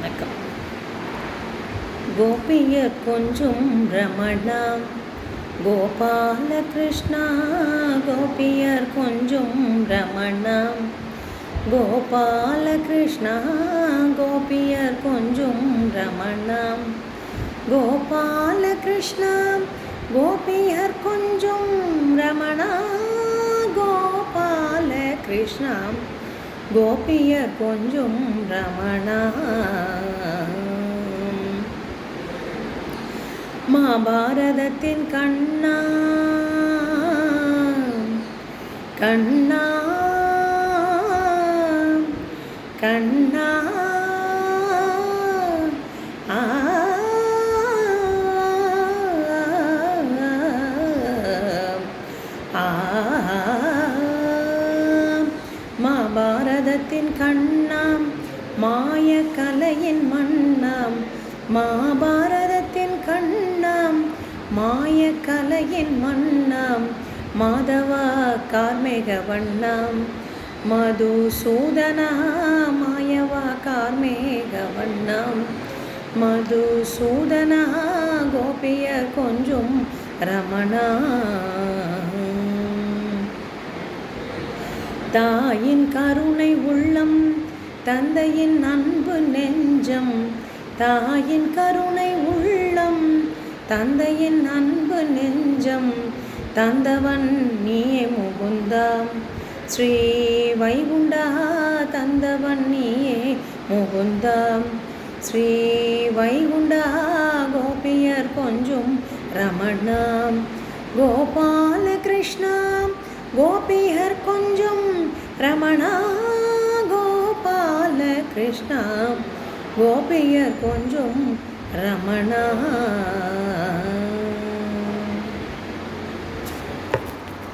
வணக்கம். கோபியர் கொஞ்சம் ரமணா கோபால கிருஷ்ணா கோபியர் கொஞ்சம் ரமணா கோபால கிருஷ்ணா கோபியர் கொஞ்சம் ரமணா கோபால கிருஷ்ணா கோபியர் கொஞ்சம் ரமணா கோபால கிருஷ்ணா கோபிய கொஞ்சம் ரமணா. மகாபாரதத்தின் கண்ணா. கண்ணா. கண்ணா. மகாபாரதத்தின் கண்ணாம் மாய கலையின் மண்ணாம் மாபாரதத்தின் கண்ணாம் மாய கலையின் மண்ணாம் மாதவா கார்மேக வண்ணாம் மதுசூதனா மாயவா கார்மேக வண்ணாம் மதுசூதனா கோபிய கொஞ்சம் ரமணா. தாயின் கருணை உள்ளம் தந்தையின் அன்பு நெஞ்சம் தாயின் கருணை உள்ளம் தந்தையின் அன்பு நெஞ்சம் தந்தவன் நீயே முகுந்தாம். ஸ்ரீ வைகுண்டா தந்தவன் நீயே முகுந்தாம். ஸ்ரீ வைகுண்டா கோபியர் கொஞ்சம் ரமணாம். கோபால கிருஷ்ணாம் கோபியர் ரமணா கோபால கிருஷ்ணா கோபியர் கொஞ்சம் ரமணா.